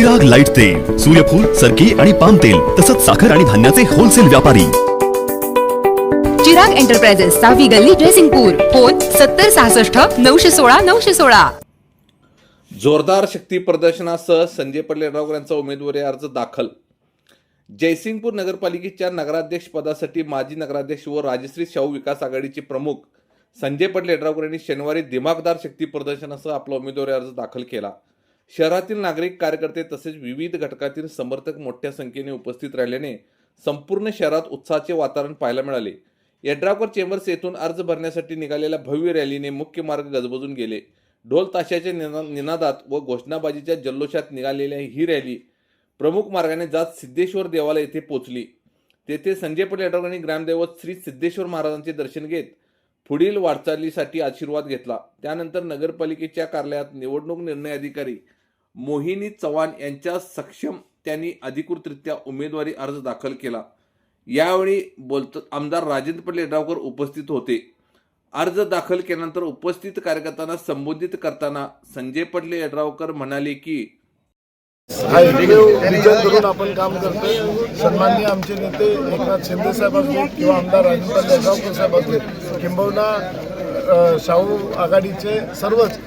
Chirag light तेल सूर्यफूल सरकी आणि पाम तेल तसंच साखर आणि धान्याचे होलसेल व्यापारी. चिराग एंटरप्राइजेस सहावी गल्ली जयसिंगपूर. फोन सत्तर सहासष्ट नऊशे सोळा नऊशे सोळा. जोरदार शक्ती प्रदर्शनासह संजय पडलेराव यांचा उमेदवारी अर्ज दाखल. जयसिंगपूर नगरपालिकेच्या नगराध्यक्ष पदासाठी माजी नगराध्यक्ष व राजश्री शाहू विकास आघाडीचे प्रमुख संजय पटेल येड्रावकर यांनी शनिवारी दिमागदार शक्ती प्रदर्शनासह आपला उमेदवारी अर्ज दाखल केला. शहरातील नागरिक कार्यकर्ते तसेच विविध घटकातील समर्थक मोठ्या संख्येने उपस्थित राहिल्याने संपूर्ण शहरात उत्साहाचे वातावरण पाहायला मिळाले. यड्रावकर चेंबर्स येथून अर्ज भरण्यासाठी निघालेल्या भव्य रॅलीने मुख्य मार्ग गजबजून गेले. ढोल ताशाच्या निना निनादात व घोषणाबाजीच्या जल्लोषात निघालेल्या ही रॅली प्रमुख मार्गाने जात सिद्धेश्वर देवालय येथे पोचली तेथे संजय पटेल यड्रावकरांनी ग्रामदैवत श्री सिद्धेश्वर महाराजांचे दर्शन घेत पुढील वाटचालीसाठी आशीर्वाद घेतला. त्यानंतर नगरपालिकेच्या कार्यालयात निवडणूक निर्णय अधिकारी मोहिनी चव्हाण यांच्या सक्षम त्यांनी अधिकृतरित्या उमेदवारी अर्ज दाखल केला. यावेळी बोलत आमदार राजेंद्र पटेल येड्रावकर उपस्थित होते. अर्ज दाखल केल्यानंतर उपस्थित कार्यकर्त्यांना संबोधित करताना संजय पटले येड्रावकर म्हणाले की हा एकमेव विजन करून आपण काम करतोय. सन्माननीय आमचे नेते एकनाथ शिंदे साहेब असतील किंवा आमदार राजेंद्र जळगावकर साहेब असतील किंबहुना शाहू आघाडीचे सर्वच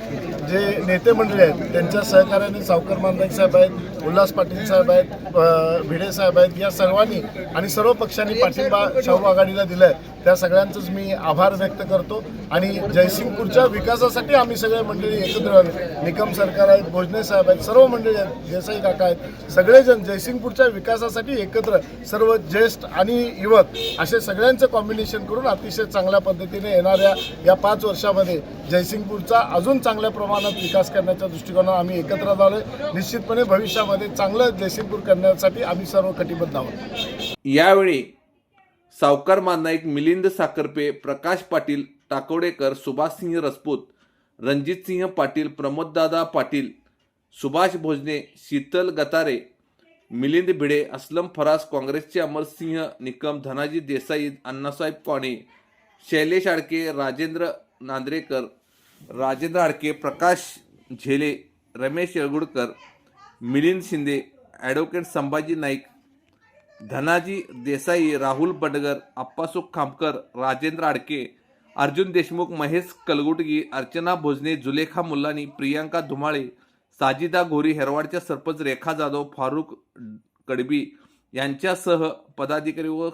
जे नेते मंडळी आहेत त्यांच्या सहकार्याने सावकर मांदाईक साहेब आहेत उल्हास पाटील साहेब आहेत भिडे साहेब आहेत या सर्वांनी आणि सर्व पक्षांनी पाठिंबा शाहू आघाडीला दिला आहे त्या सगळ्यांचंच मी आभार व्यक्त करतो. आणि जयसिंगपूरच्या विकासासाठी आम्ही सगळे मंडळी एकत्र निकम सरकार आहेत भोजने साहेब आहेत सर्व मंडळी आहेत देसाई काका आहेत सगळेजण जयसिंगपूरच्या विकासासाठी एकत्र सर्व ज्येष्ठ आणि युवक असे सगळ्यांचं कॉम्बिनेशन करून अतिशय चांगल्या पद्धतीने येणाऱ्या या पाच वर्षामध्ये जयसिंगपूरचा अजून चांगल्या प्रमाणात विकास करण्याच्या दृष्टिकोनात आम्ही एकत्र झालो निश्चितपणे भविष्यामध्ये चांगलं जयसिंगपूर करण्यासाठी आम्ही सर्व कटिबद्ध आहोत. यावेळी सावकार मानाईक मिलिंद साखरपे प्रकाश पाटील टाकोडेकर सुभाषसिंह रजपूत रणजितसिंह पाटील प्रमोददादा पाटील सुभाष भोजने शीतल गतारे मिलिंद भिडे असलम फराज काँग्रेसचे अमरसिंह निकम धनाजी देसाई अण्णासाहेब काणे शैलेश आडके राजेंद्र नांद्रेकर राजेंद्र आडके प्रकाश झेले रमेश येळगुडकर मिलिंद शिंदे ॲडव्होकेट संभाजी नाईक धनाजी देसाई राहुल बडगर अप्पासुख खामकर राजेंद्र आडके अर्जुन देशमुख महेश कलगुटगी अर्चना भोजने जुलेखा मुल्लानी प्रियांका धुमाळे साजिदा घोरी हेरवाडच्या सरपंच रेखा जाधव फारुख कडबी यांच्यासह पदाधिकारी व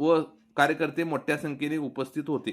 व कार्यकर्ते मोठ्या संख्येने उपस्थित होते.